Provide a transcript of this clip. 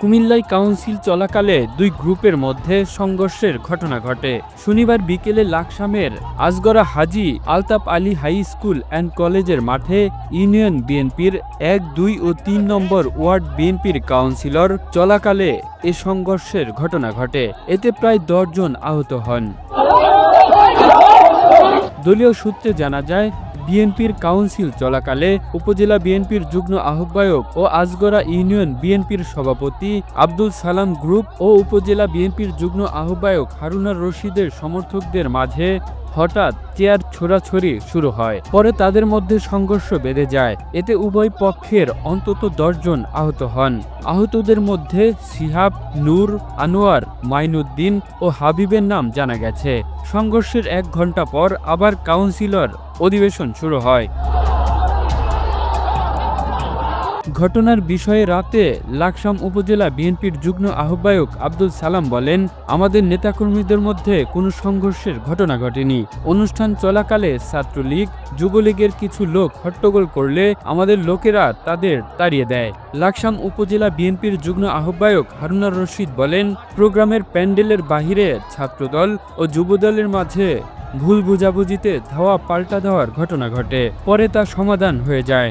কুমিল্লায় কাউন্সিল চলাকালে দুই গ্রুপের মধ্যে সংঘর্ষের ঘটনা ঘটে। শনিবার বিকেলে লাকসামের Ajgara Haji Altaf Ali high school and কলেজের মাঠে ইউনিয়ন বিএনপির এক, দুই ও তিন নম্বর ওয়ার্ড বিএনপির কাউন্সিলর চলাকালে এ সংঘর্ষের ঘটনা ঘটে। এতে প্রায় দশজন আহত হন। দলীয় সূত্রে জানা যায় বিএনপির কাউন্সিল চলাকালে উপজেলা বিএনপির যুগ্ম আহ্বায়ক ও আজগরা ইউনিয়ন বিএনপির সভাপতি আব্দুল সালাম গ্রুপ ও উপজেলা বিএনপির যুগ্ম আহ্বায়ক হারুনার রশিদের সমর্থকদের মাঝে হঠাৎ চেয়ার ছোড়াছড়ি শুরু হয়। পরে তাদের মধ্যে সংঘর্ষ বেড়ে যায়। এতে উভয় পক্ষের অন্তত দশজন আহত হন। আহতদের মধ্যে সিহাব, নূর, আনোয়ার মাইনুদ্দিন ও হাবিবের নাম জানা গেছে। সংঘর্ষের এক ঘণ্টা পর আবার কাউন্সিলর অধিবেশন শুরু হয়। ঘটনার বিষয়ে রাতে লাকসাম উপজেলা বিএনপির যুগ্ম আহ্বায়ক আব্দুল সালাম বলেন, আমাদের নেতাকর্মীদের মধ্যে কোনো সংঘর্ষের ঘটনা ঘটেনি। অনুষ্ঠান চলাকালে ছাত্রলীগ, যুবলীগের কিছু লোক হট্টগোল করলে আমাদের লোকেরা তাদের তাড়িয়ে দেয়। লাকসাম উপজেলা বিএনপির যুগ্ম আহ্বায়ক হারুনার রশিদ বলেন, প্রোগ্রামের প্যান্ডেলের বাহিরে ছাত্রদল ও যুবদলের মাঝে ভুল বুঝাবুঝিতে ধাওয়া পাল্টা দেওয়ার ঘটনা ঘটে। পরে তা সমাধান হয়ে যায়।